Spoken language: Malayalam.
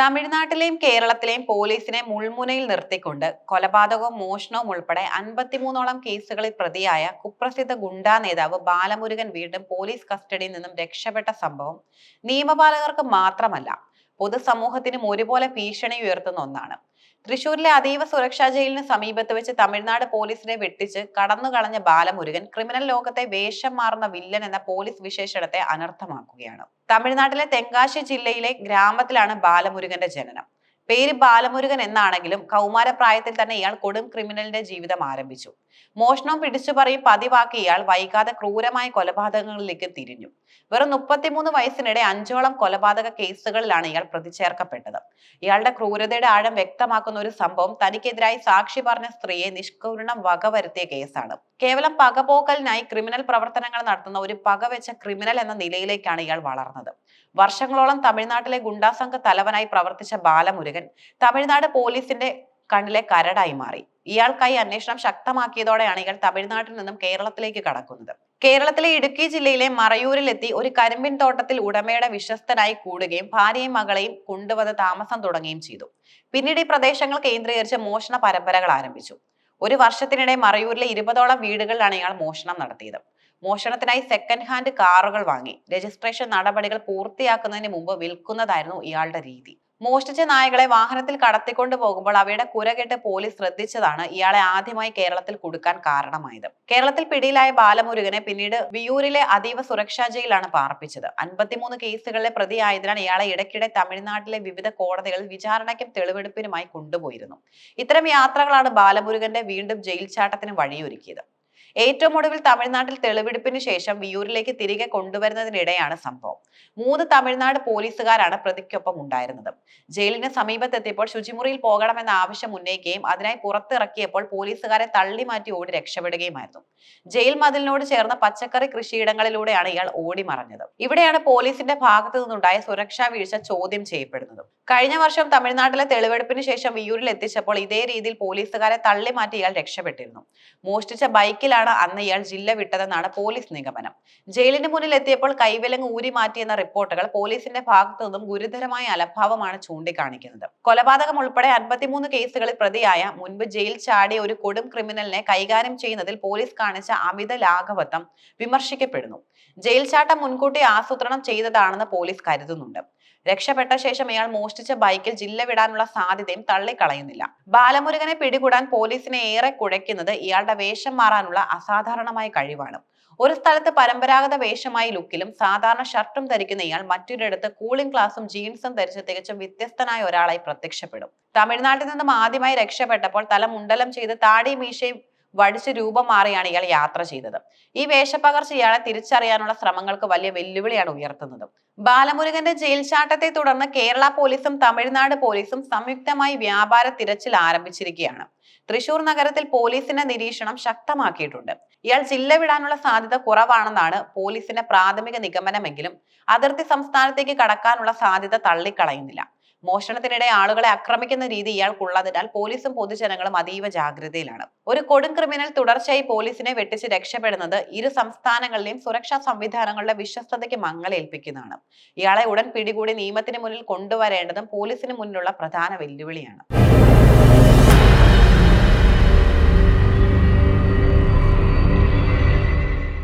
തമിഴ്നാട്ടിലെയും കേരളത്തിലെയും പോലീസിനെ മുൾമുനയിൽ നിർത്തിക്കൊണ്ട് കൊലപാതകവും മോഷണവും ഉൾപ്പെടെ അൻപത്തിമൂന്നോളം കേസുകളിൽ പ്രതിയായ കുപ്രസിദ്ധ ഗുണ്ടാ നേതാവ് ബാലമുരുകൻ വീണ്ടും പോലീസ് കസ്റ്റഡിയിൽ നിന്നും രക്ഷപ്പെട്ട സംഭവം നിയമപാലകർക്ക് മാത്രമല്ല പൊതുസമൂഹത്തിനും ഒരുപോലെ ഭീഷണി ഉയർത്തുന്ന ഒന്നാണ്. തൃശൂരിലെ അതീവ സുരക്ഷാ ജയിലിന് സമീപത്ത് വെച്ച് തമിഴ്നാട് പോലീസിനെ വെട്ടിച്ച് കടന്നുകളഞ്ഞ ബാലമുരുകൻ ക്രിമിനൽ ലോകത്തെ വേഷം മാറുന്ന വില്ലൻ എന്ന പോലീസ് വിശേഷണത്തെ അനർത്ഥമാക്കുകയാണ്. തമിഴ്നാട്ടിലെ തെങ്കാശി ജില്ലയിലെ ഗ്രാമത്തിലാണ് ബാലമുരുകന്റെ ജനനം. പേര് ബാലമുരുകൻ എന്നാണെങ്കിലും കൗമാരപ്രായത്തിൽ തന്നെ ഇയാൾ കൊടും ക്രിമിനലിന്റെ ജീവിതം ആരംഭിച്ചു. മോഷണവും പിടിച്ചുപറിയും പതിവാക്കി ഇയാൾ വൈകാതെ ക്രൂരമായ കൊലപാതകങ്ങളിലേക്ക് തിരിഞ്ഞു. വെറും മുപ്പത്തിമൂന്ന് വയസ്സിനിടെ അഞ്ചോളം കൊലപാതക കേസുകളിലാണ് ഇയാൾ പ്രതിചേർക്കപ്പെട്ടത്. ഇയാളുടെ ക്രൂരതയുടെ ആഴം വ്യക്തമാക്കുന്ന ഒരു സംഭവം തനിക്കെതിരായി സാക്ഷി പറഞ്ഞ സ്ത്രീയെ നിഷ്കരുണം വകവരുത്തിയ കേസാണ്. കേവലം പകപോക്കലിനായി ക്രിമിനൽ പ്രവർത്തനങ്ങൾ നടത്തുന്ന ഒരു പകവെച്ച ക്രിമിനൽ എന്ന നിലയിലേക്കാണ് ഇയാൾ വളർന്നത്. വർഷങ്ങളോളം തമിഴ്നാട്ടിലെ ഗുണ്ടാസംഘ തലവനായി പ്രവർത്തിച്ച ബാലമുരുകൻ തമിഴ്നാട് പോലീസിന്റെ കണ്ണിലെ കരടായി മാറി. ഇയാൾക്കായി അന്വേഷണം ശക്തമാക്കിയതോടെയാണ് ഇയാൾ തമിഴ്നാട്ടിൽ നിന്നും കേരളത്തിലേക്ക് കടക്കുന്നത്. കേരളത്തിലെ ഇടുക്കി ജില്ലയിലെ മറയൂരിലെത്തി ഒരു കരിമ്പിൻ തോട്ടത്തിൽ ഉടമയുടെ വിശ്വസ്തനായി കൂടുകയും ഭാര്യയും മകളെയും കൊണ്ടുവന്ന് താമസം തുടങ്ങുകയും ചെയ്തു. പിന്നീട് ഈ പ്രദേശങ്ങൾ കേന്ദ്രീകരിച്ച് മോഷണ പരമ്പരകൾ ആരംഭിച്ചു. ഒരു വർഷത്തിനിടെ മറയൂരിലെ ഇരുപതോളം വീടുകളിലാണ് ഇയാൾ മോഷണം നടത്തിയത്. മോഷണത്തിനായി സെക്കൻഡ് ഹാൻഡ് കാറുകൾ വാങ്ങി. രജിസ്ട്രേഷൻ നടപടികൾ പൂർത്തിയാക്കുന്നതിന് മുമ്പ് വിൽക്കുന്നതായിരുന്നു ഇയാളുടെ രീതി. മോഷ്ടിച്ച നായകളെ വാഹനത്തിൽ കടത്തിക്കൊണ്ടു പോകുമ്പോൾ അവയുടെ കുരകെട്ട് പോലീസ് ശ്രദ്ധിച്ചതാണ് ഇയാളെ ആദ്യമായി കേരളത്തിൽ കൊടുക്കാൻ കാരണമായത്. കേരളത്തിൽ പിടിയിലായ ബാലമുരുകനെ പിന്നീട് വിയൂരിലെ അതീവ സുരക്ഷാ ജയിലാണ് പാർപ്പിച്ചത്. അൻപത്തിമൂന്ന് കേസുകളിലെ പ്രതിയായതിനാൽ ഇയാളെ ഇടയ്ക്കിടെ തമിഴ്നാട്ടിലെ വിവിധ കോടതികളിൽ വിചാരണയ്ക്കും തെളിവെടുപ്പിനുമായി കൊണ്ടുപോയിരുന്നു. ഇത്തരം യാത്രകളാണ് ബാലമുരുകന്റെ വീണ്ടും ജയിൽ ചാട്ടത്തിന് വഴിയൊരുക്കിയത്. ഏറ്റവും ഒടുവിൽ തമിഴ്നാട്ടിൽ തെളിവെടുപ്പിന് ശേഷം വിയൂരിലേക്ക് തിരികെ കൊണ്ടുവരുന്നതിനിടെയാണ് സംഭവം. മൂന്ന് തമിഴ്നാട് പോലീസുകാരാണ് പ്രതിക്കൊപ്പം ഉണ്ടായിരുന്നത്. ജയിലിന് സമീപത്തെത്തിയപ്പോൾ ശുചിമുറിയിൽ പോകണമെന്ന ആവശ്യം ഉന്നയിക്കുകയും അതിനായി പുറത്തിറക്കിയപ്പോൾ പോലീസുകാരെ തള്ളി മാറ്റി ഓടി രക്ഷപ്പെടുകയുമായിരുന്നു. ജയിൽ മതിലിനോട് ചേർന്ന പച്ചക്കറി കൃഷിയിടങ്ങളിലൂടെയാണ് ഇയാൾ ഓടി മറഞ്ഞത് ഇവിടെയാണ് പോലീസിന്റെ ഭാഗത്തു നിന്നുണ്ടായ സുരക്ഷാ വീഴ്ച ചോദ്യം ചെയ്യപ്പെടുന്നത്. കഴിഞ്ഞ വർഷം തമിഴ്നാട്ടിലെ തെളിവെടുപ്പിന് ശേഷം വിയൂരിൽ എത്തിച്ചപ്പോൾ ഇതേ രീതിയിൽ പോലീസുകാരെ തള്ളി മാറ്റി ഇയാൾ രക്ഷപ്പെട്ടിരുന്നു. മോഷ്ടിച്ച ബൈക്കിലാണ് അന്ന് ഇയാൾ ജില്ല വിട്ടതെന്നാണ് പോലീസ് നിഗമനം. ജയിലിന് മുന്നിൽ എത്തിയപ്പോൾ കൈവിലങ്ങ് ഊരി മാറ്റിയെന്ന റിപ്പോർട്ടുകൾ പോലീസിന്റെ ഭാഗത്തു നിന്നും ഗുരുതരമായ അലഭാവമാണ് ചൂണ്ടിക്കാണിക്കുന്നത്. കൊലപാതകം ഉൾപ്പെടെ അൻപത്തിമൂന്ന് കേസുകളിൽ പ്രതിയായ മുൻപ് ജയിൽ ചാടിയ ഒരു കൊടും ക്രിമിനലിനെ കൈകാര്യം ചെയ്യുന്നതിൽ പോലീസ് കാണിച്ച അമിത ലാഘവത്വം വിമർശിക്കപ്പെടുന്നു. ജയിൽ ചാട്ടം മുൻകൂട്ടി ആസൂത്രണം ചെയ്തതാണെന്ന് പോലീസ് കരുതുന്നുണ്ട്. രക്ഷപ്പെട്ട ശേഷം ഇയാൾ മോഷ്ടിച്ച ബൈക്കിൽ ജില്ല വിടാനുള്ള സാധ്യതയും തള്ളിക്കളയുന്നില്ല. ബാലമുരുകനെ പിടികൂടാൻ പോലീസിനെ ഏറെ കുഴയ്ക്കുന്നത് ഇയാളുടെ വേഷം മാറാനുള്ള അസാധാരണമായ കഴിവാണ്. ഒരു സ്ഥലത്ത് പരമ്പരാഗത വേഷമായ ലുക്കിലും സാധാരണ ഷർട്ടും ധരിക്കുന്ന ഇയാൾ മറ്റൊരിടത്ത് കൂളിംഗ് ക്ലാസും ജീൻസും ധരിച്ച് തികച്ചും വ്യത്യസ്തനായ ഒരാളായി പ്രത്യക്ഷപ്പെടും. തമിഴ്നാട്ടിൽ നിന്നും ആദ്യമായി രക്ഷപ്പെട്ടപ്പോൾ തല മുണ്ടലം ചെയ്ത് താടി മീശയും വടിച്ച് രൂപം മാറിയാണ് ഇയാൾ യാത്ര ചെയ്തത്. ഈ വേഷപ്പകർച്ച ഇയാളെ തിരിച്ചറിയാനുള്ള ശ്രമങ്ങൾക്ക് വലിയ വെല്ലുവിളിയാണ് ഉയർത്തുന്നത്. ബാലമുരുകന്റെ ജയിൽ ചാട്ടത്തെ തുടർന്ന് കേരള പോലീസും തമിഴ്നാട് പോലീസും സംയുക്തമായി വ്യാപാര തിരച്ചിൽ ആരംഭിച്ചിരിക്കുകയാണ്. തൃശൂർ നഗരത്തിൽ പോലീസിന്റെ നിരീക്ഷണം ശക്തമാക്കിയിട്ടുണ്ട്. ഇയാൾ ജില്ല വിടാനുള്ള സാധ്യത കുറവാണെന്നാണ് പോലീസിന്റെ പ്രാഥമിക നിഗമനമെങ്കിലും അതിർത്തി സംസ്ഥാനത്തേക്ക് കടക്കാനുള്ള സാധ്യത തള്ളിക്കളയുന്നില്ല. മോഷണത്തിനിടെ ആളുകളെ ആക്രമിക്കുന്ന രീതി ഇയാൾക്കുള്ളതിനാൽ പോലീസും പൊതുജനങ്ങളും അതീവ ജാഗ്രതയിലാണ്. ഒരു കൊടും ക്രിമിനൽ തുടർച്ചയായി പോലീസിനെ വെട്ടിച്ച് രക്ഷപ്പെടുന്നത് ഇരു സംസ്ഥാനങ്ങളിലെയും സുരക്ഷാ സംവിധാനങ്ങളുടെ വിശ്വസ്തതയ്ക്ക് മങ്ങലേൽപ്പിക്കുന്നതാണ്. ഇയാളെ ഉടൻ പിടികൂടി നിയമത്തിന് മുന്നിൽ കൊണ്ടുവരേണ്ടതും പോലീസിന് മുന്നിലുള്ള പ്രധാന വെല്ലുവിളിയാണ്.